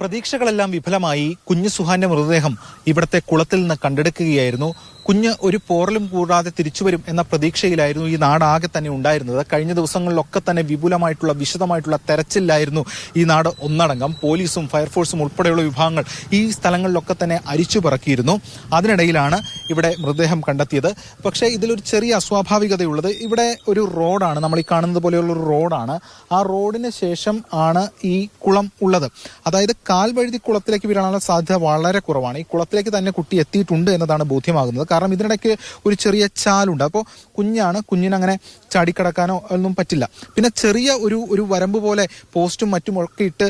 പ്രതീക്ഷകളെല്ലാം വിഫലമായി കുഞ്ഞു സുഹാന്റെ മൃതദേഹം ഇവിടത്തെ കുളത്തിൽ നിന്ന് കണ്ടെടുക്കുകയായിരുന്നു കുഞ്ഞ് ഒരു പോറലും കൂടാതെ തിരിച്ചു വരും എന്ന പ്രതീക്ഷയിലായിരുന്നു ഈ നാടാകെ തന്നെ ഉണ്ടായിരുന്നത്. കഴിഞ്ഞ ദിവസങ്ങളിലൊക്കെ തന്നെ വിപുലമായിട്ടുള്ള വിശദമായിട്ടുള്ള തെരച്ചിലായിരുന്നു ഈ നാട് ഒന്നടങ്കം. പോലീസും ഫയർഫോഴ്സും ഉൾപ്പെടെയുള്ള വിഭാഗങ്ങൾ ഈ സ്ഥലങ്ങളിലൊക്കെ തന്നെ അരിച്ചു പറക്കിയിരുന്നു. അതിനിടയിലാണ് ഇവിടെ മൃതദേഹം കണ്ടെത്തിയത്. പക്ഷേ ഇതിലൊരു ചെറിയ അസ്വാഭാവികതയുള്ളത് ഇവിടെ ഒരു റോഡാണ്. നമ്മൾ ഈ കാണുന്നത് പോലെയുള്ള ഒരു റോഡാണ്. ആ റോഡിന് ശേഷം ആണ് ഈ കുളം ഉള്ളത്. അതായത് കാൽവഴുതി കുളത്തിലേക്ക് വീഴാനുള്ള സാധ്യത വളരെ കുറവാണ്. ഈ കുളത്തിലേക്ക് തന്നെ കുട്ടി എത്തിയിട്ടുണ്ട് എന്നതാണ് ബോധ്യമാകുന്നത്. കാരണം ഇതിനിടയ്ക്ക് ഒരു ചെറിയ ചാലുണ്ട്. അപ്പോൾ കുഞ്ഞാണ് കുഞ്ഞിനങ്ങനെ ചാടിക്കടക്കാനോ ഒന്നും പറ്റില്ല. പിന്നെ ചെറിയ ഒരു ഒരു വരമ്പ് പോലെ പോസ്റ്റും മറ്റും ഒക്കെ ഇട്ട്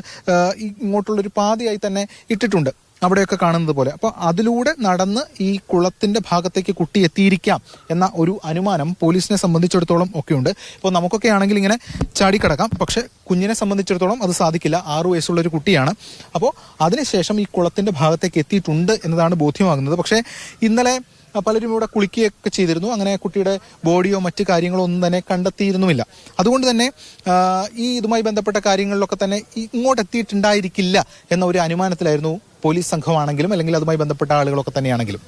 ഇങ്ങോട്ടുള്ളൊരു പാതയായി തന്നെ ഇട്ടിട്ടുണ്ട്. അവിടെയൊക്കെ കാണുന്നത് പോലെ. അപ്പോൾ അതിലൂടെ നടന്ന് ഈ കുളത്തിന്റെ ഭാഗത്തേക്ക് കുട്ടി എത്തിയിരിക്കാം എന്ന ഒരു അനുമാനം പോലീസിനെ സംബന്ധിച്ചിടത്തോളം ഒക്കെയുണ്ട്. ഇപ്പോൾ നമുക്കൊക്കെ ആണെങ്കിൽ ഇങ്ങനെ ചാടിക്കിടക്കാം. പക്ഷെ കുഞ്ഞിനെ സംബന്ധിച്ചിടത്തോളം അത് സാധിക്കില്ല. ആറു വയസ്സുള്ള ഒരു കുട്ടിയാണ്. അപ്പോൾ അതിനുശേഷം ഈ കുളത്തിന്റെ ഭാഗത്തേക്ക് എത്തിയിട്ടുണ്ട് എന്നതാണ് ബോധ്യമാകുന്നത്. പക്ഷേ ഇന്നലെ പലരും ഇവിടെ കുളിക്കുകയൊക്കെ ചെയ്തിരുന്നു. അങ്ങനെ കുട്ടിയുടെ ബോഡിയോ മറ്റ് കാര്യങ്ങളോ ഒന്നും തന്നെ കണ്ടെത്തിയിരുന്നുമില്ല. അതുകൊണ്ട് തന്നെ ഈ ഇതുമായി ബന്ധപ്പെട്ട കാര്യങ്ങളിലൊക്കെ തന്നെ ഇങ്ങോട്ട് എത്തിയിട്ടുണ്ടായിരിക്കില്ല എന്ന ഒരു അനുമാനത്തിലായിരുന്നു പോലീസ് സംഘമാണെങ്കിലും അല്ലെങ്കിൽ അതുമായി ബന്ധപ്പെട്ട ആളുകളൊക്കെ തന്നെയാണെങ്കിലും.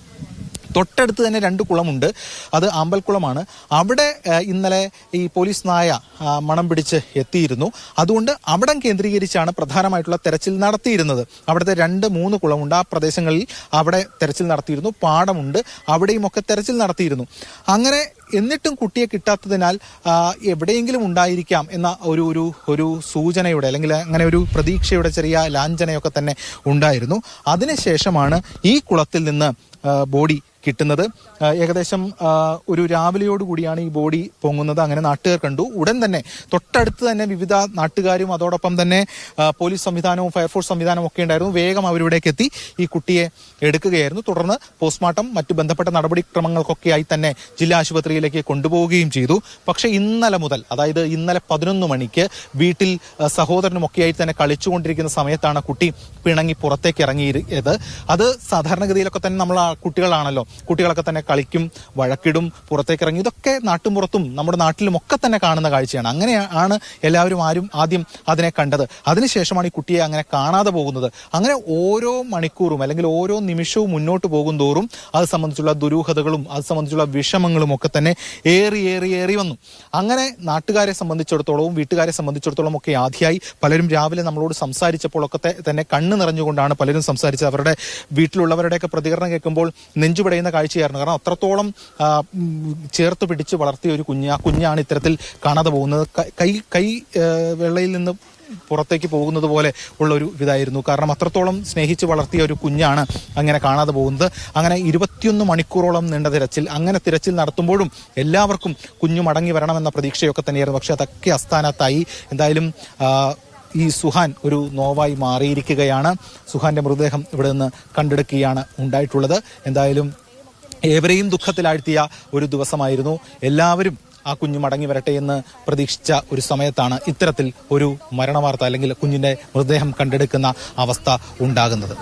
തൊട്ടടുത്ത് തന്നെ രണ്ട് കുളമുണ്ട്. അത് ആമ്പൽക്കുളമാണ് അവിടെ ഇന്നലെ ഈ പോലീസ് നായ മണം പിടിച്ച് എത്തിയിരുന്നു. അതുകൊണ്ട് അവിടം കേന്ദ്രീകരിച്ചാണ് പ്രധാനമായിട്ടുള്ള തെരച്ചിൽ നടത്തിയിരുന്നത്. അവിടുത്തെ രണ്ട് മൂന്ന് കുളമുണ്ട്. ആ പ്രദേശങ്ങളിൽ അവിടെ തെരച്ചിൽ നടത്തിയിരുന്നു. പാടമുണ്ട്. അവിടെയും ഒക്കെ തെരച്ചിൽ നടത്തിയിരുന്നു. അങ്ങനെ എന്നിട്ടും കുട്ടിയെ കിട്ടാത്തതിനാൽ എവിടെയെങ്കിലും ഉണ്ടായിരിക്കാം എന്ന ഒരു ഒരു ഒരു സൂചനയുടെ അല്ലെങ്കിൽ അങ്ങനെ ഒരു പ്രതീക്ഷയുടെ ചെറിയ ലാഞ്ചനയൊക്കെ തന്നെ ഉണ്ടായിരുന്നു. അതിനുശേഷമാണ് ഈ കുളത്തിൽ നിന്ന് ബോഡി കിട്ടുന്നത്. ഏകദേശം ഒരു രാവിലെയോടുകൂടിയാണ് ഈ ബോഡി പൊങ്ങുന്നത്. അങ്ങനെ നാട്ടുകാർ കണ്ടു. ഉടൻ തന്നെ തൊട്ടടുത്ത് തന്നെ വിവിധ നാട്ടുകാരും അതോടൊപ്പം തന്നെ പോലീസ് സംവിധാനവും ഫയർഫോഴ്സ് സംവിധാനവും ഒക്കെ ഉണ്ടായിരുന്നു. വേഗം അവരിവിടേക്ക് എത്തി ഈ കുട്ടിയെ എടുക്കുകയായിരുന്നു. തുടർന്ന് പോസ്റ്റ്മോർട്ടം മറ്റു ബന്ധപ്പെട്ട നടപടിക്രമങ്ങൾക്കൊക്കെയായി തന്നെ ജില്ലാ ആശുപത്രിയിലേക്ക് കൊണ്ടുപോവുകയും ചെയ്തു. പക്ഷേ ഇന്നലെ മുതൽ അതായത് ഇന്നലെ പതിനൊന്ന് മണിക്ക് വീട്ടിൽ ആ, സഹോദരനും ഒക്കെയായി തന്നെ കളിച്ചുകൊണ്ടിരിക്കുന്ന സമയത്താണ് കുട്ടി പിണങ്ങി പുറത്തേക്ക് ഇറങ്ങിയത്. അത് സാധാരണഗതിയിലൊക്കെ തന്നെ നമ്മൾ കുട്ടികളാണല്ലോ കുട്ടികളൊക്കെ തന്നെ കളിക്കും വഴക്കിടും പുറത്തേക്ക് ഇറങ്ങി ഇതൊക്കെ നാട്ടുമ്പുറത്തും നമ്മുടെ നാട്ടിലും ഒക്കെ തന്നെ കാണുന്ന കാഴ്ചയാണ്. അങ്ങനെയാണ് എല്ലാവരും ആരും ആദ്യം അതിനെ കണ്ടത്. അതിനുശേഷമാണ് ഈ കുട്ടിയെ അങ്ങനെ കാണാതെ പോകുന്നത്. അങ്ങനെ ഓരോ മണിക്കൂറും അല്ലെങ്കിൽ ഓരോ നിമിഷവും മുന്നോട്ട് പോകും തോറും അത് സംബന്ധിച്ചുള്ള ദുരൂഹതകളും അത് സംബന്ധിച്ചുള്ള വിഷമങ്ങളും ഒക്കെ തന്നെ ഏറി ഏറി ഏറി വന്നു. അങ്ങനെ നാട്ടുകാരെ സംബന്ധിച്ചിടത്തോളവും വീട്ടുകാരെ സംബന്ധിച്ചിടത്തോളം ഒക്കെ ആദ്യമായി പലരും രാവിലെ നമ്മളോട് സംസാരിച്ചപ്പോഴൊക്കെ തന്നെ കണ്ണ് നിറഞ്ഞുകൊണ്ടാണ് പലരും സംസാരിച്ചത്. അവരുടെ വീട്ടിലുള്ളവരുടെയൊക്കെ പ്രതികരണം കേൾക്കുമ്പോൾ നെഞ്ചുപടയുന്ന കാഴ്ചയായിരുന്നു. കാരണം അത്രത്തോളം ചേർത്ത് പിടിച്ച് വളർത്തിയ ഒരു കുഞ്ഞ് ആ കുഞ്ഞാണ് ഇത്തരത്തിൽ കാണാതെ പോകുന്നത്. കൈ കൈ വെള്ളയിൽ നിന്ന് പുറത്തേക്ക് പോകുന്നത് പോലെ ഉള്ള ഒരു ഇതായിരുന്നു. കാരണം അത്രത്തോളം സ്നേഹിച്ച് വളർത്തിയ ഒരു കുഞ്ഞാണ് അങ്ങനെ കാണാതെ പോകുന്നത്. അങ്ങനെ ഇരുപത്തിയൊന്ന് മണിക്കൂറോളം നീണ്ട തിരച്ചിൽ. അങ്ങനെ തിരച്ചിൽ നടത്തുമ്പോഴും എല്ലാവർക്കും കുഞ്ഞു മടങ്ങി വരണമെന്ന പ്രതീക്ഷയൊക്കെ തന്നെയായിരുന്നു. പക്ഷെ അതൊക്കെ അസ്ഥാനത്തായി. എന്തായാലും ഈ സുഹാൻ ഒരു നോവായി മാറിയിരിക്കുകയാണ്. സുഹാന്റെ മൃതദേഹം ഇവിടെ നിന്ന് കണ്ടെടുക്കുകയാണ് ഉണ്ടായിട്ടുള്ളത്. എന്തായാലും ഏവരെയും ദുഃഖത്തിലാഴ്ത്തിയ ഒരു ദിവസമായിരുന്നു. എല്ലാവരും ആ കുഞ്ഞു മടങ്ങി വരട്ടെ എന്ന് പ്രതീക്ഷിച്ച ഒരു സമയത്താണ് ഇത്തരത്തിൽ ഒരു മരണവാർത്ത അല്ലെങ്കിൽ കുഞ്ഞിന്റെ മൃതദേഹം കണ്ടെടുക്കുന്ന അവസ്ഥ ഉണ്ടാകുന്നത്.